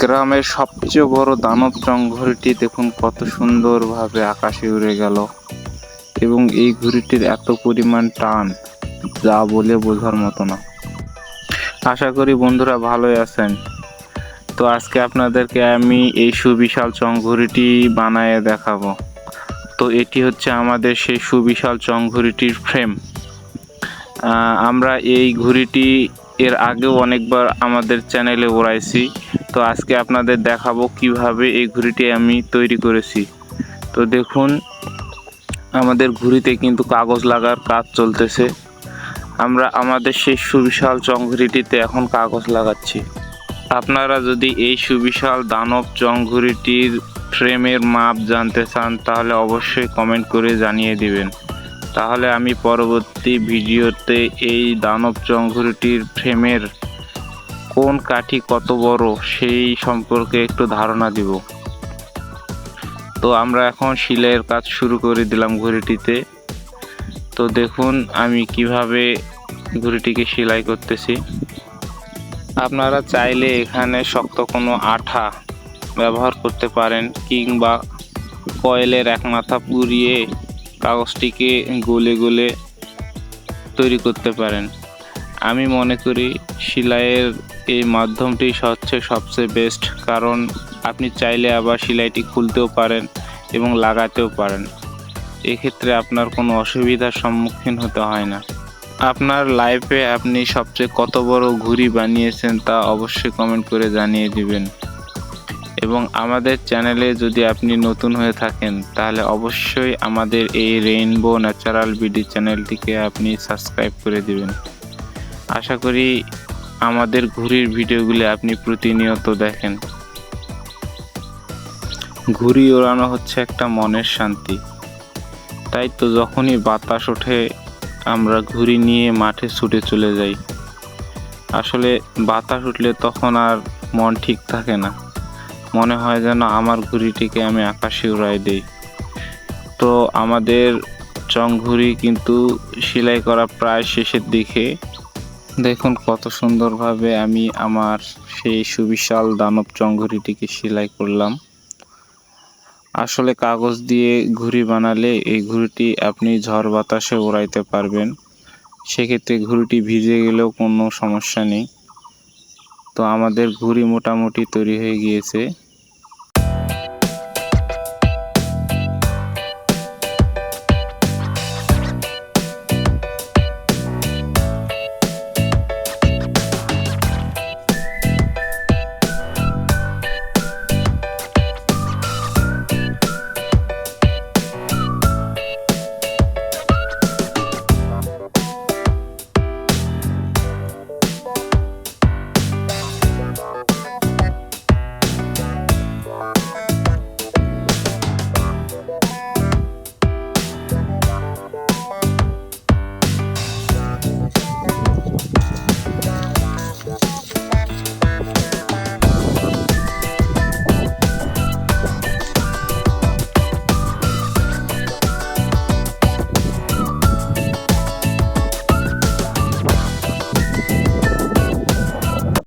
গ্রামের সবচেয়ে বড় দানব ঘড়িটি দেখুন কত সুন্দরভাবে আকাশে উড়ে গেল। এবং এই ঘুড়িটির এত পরিমাণ টান, যা বলে বোঝার মতো না। আশা করি বন্ধুরা ভালোই আছেন। তো আজকে আপনাদেরকে আমি এই সুবিশাল চং ঘড়িটি বানায় দেখাবো। তো এটি হচ্ছে আমাদের সেই সুবিশাল চংঘড়িটির ফ্রেম আমরা এই ঘড়িটি এর আগেও অনেকবার আমাদের চ্যানেলে ওড়াইছি তো আজকে আপনাদের দেখাবো কীভাবে এই ঘড়িটি আমি তৈরি করেছি। তো দেখুন, আমাদের ঘুড়িতে কিন্তু কাগজ লাগার কাজ চলতেছে। আমরা আমাদের সেই সুবিশাল চং ঘড়িটিতে এখন কাগজ লাগাচ্ছি। আপনারা যদি এই সুবিশাল দানব চং ঘড়িটির ফ্রেমের মাপ জানতে চান, তাহলে অবশ্যই কমেন্ট করে জানিয়ে দিবেন। তাহলে আমি পরবর্তী ভিডিওতে এই দানব চংঘুরিটির ফ্রেমের কোন কাঠি কত বড় সেই সম্পর্কে একটু ধারণা দিব। তো আমরা এখন শিলের কাজ শুরু করে দিলাম ঘড়িটিতে। তো দেখুন, আমি কীভাবে ঘড়িটিকে সেলাই করতেছি। আপনারা চাইলে এখানে শক্ত কোনো আঠা ব্যবহার করতে পারেন, কিংবা কয়েলের এক মাথা পুড়িয়ে কাগজটিকে গলে গলে তৈরি করতে পারেন। আমি মনে করি সেলাইয়ের এই মাধ্যমটি হচ্ছে সবচেয়ে বেস্ট কারণ আপনি চাইলে আবার সেলাইটি খুলতেও পারেন এবং লাগাতেও পারেন। এক্ষেত্রে আপনার কোনো অসুবিধার সম্মুখীন হতে হয় না। আপনার লাইফে আপনি সবচেয়ে কত বড় ঘুড়ি বানিয়েছেন তা অবশ্যই কমেন্ট করে জানিয়ে দিবেন। এবং আমাদের চ্যানেলে যদি আপনি নতুন হয়ে থাকেন, তাহলে অবশ্যই আমাদের এই রেইনবো ন্যাচারাল বিডি চ্যানেলটিকে আপনি সাবস্ক্রাইব করে দিবেন। আশা করি আমাদের ঘুড়ির ভিডিওগুলি আপনি প্রতিনিয়ত দেখেন। ঘুড়ি ওড়ানো হচ্ছে একটা মনের শান্তি। তাই তো যখনই বাতাস ওঠে, আমরা ঘুড়ি নিয়ে মাঠে ছুটে চলে যাই। আসলে বাতাস উঠলে তখন আর মন ঠিক থাকে না। মনে হয় যেন আমার ঘুড়িটিকে আমি আকাশে উড়াই দেই। তো আমাদের চং ঘুড়ি কিন্তু সেলাই করা প্রায় শেষের দিকে দেখুন কত সুন্দরভাবে আমি আমার সেই সুবিশাল দানব চং ঘুড়িটিকে সেলাই করলাম। আসলে কাগজ দিয়ে ঘুড়ি বানালে এই ঘুড়িটি আপনি ঝড় বাতাসে উড়াইতে পারবেন। সেক্ষেত্রে ঘুড়িটি ভিজে গেলেও কোনো সমস্যা নেই। তো আমাদের ঘুড়ি মোটামুটি তৈরি হয়ে গিয়েছে।